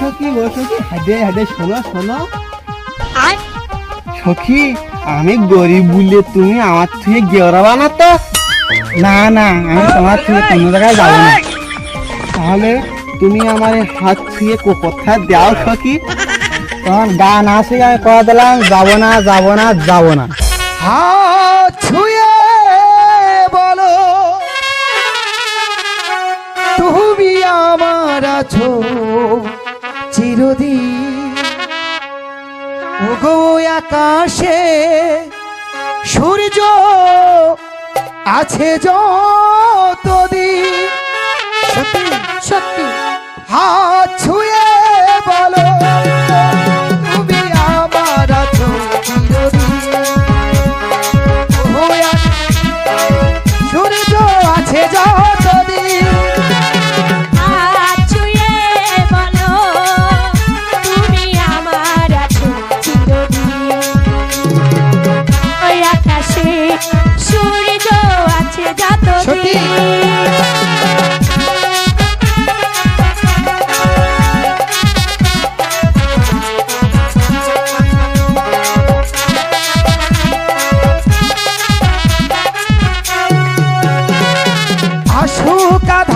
সখী ও সখী হেডে হেডে শোনো শোনো। সখী আমি গরিব বলে তুমি আমার থেকে গেওরাবা না তো না না আমি তোমার থেকে কোনো জায়গায় যাব না। তাহলে তুমি আমার হাত ছুঁয়ে কো- কোথায় দাও সখী। তোমার না আছে আমি কথা দিলাম যাব না যাব না যাব না। হাত ছুঁয়ে বলো তুমি আমার আছো। চিরদিন। ওগো আকাশে সূর্য আছে যতদিন। সত্যি সত্যি। হাত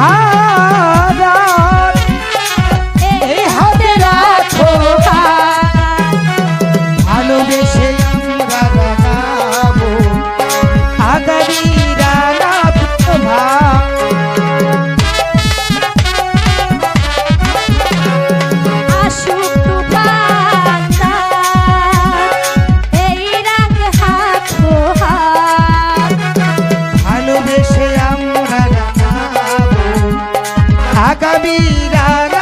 Bye. কবিরা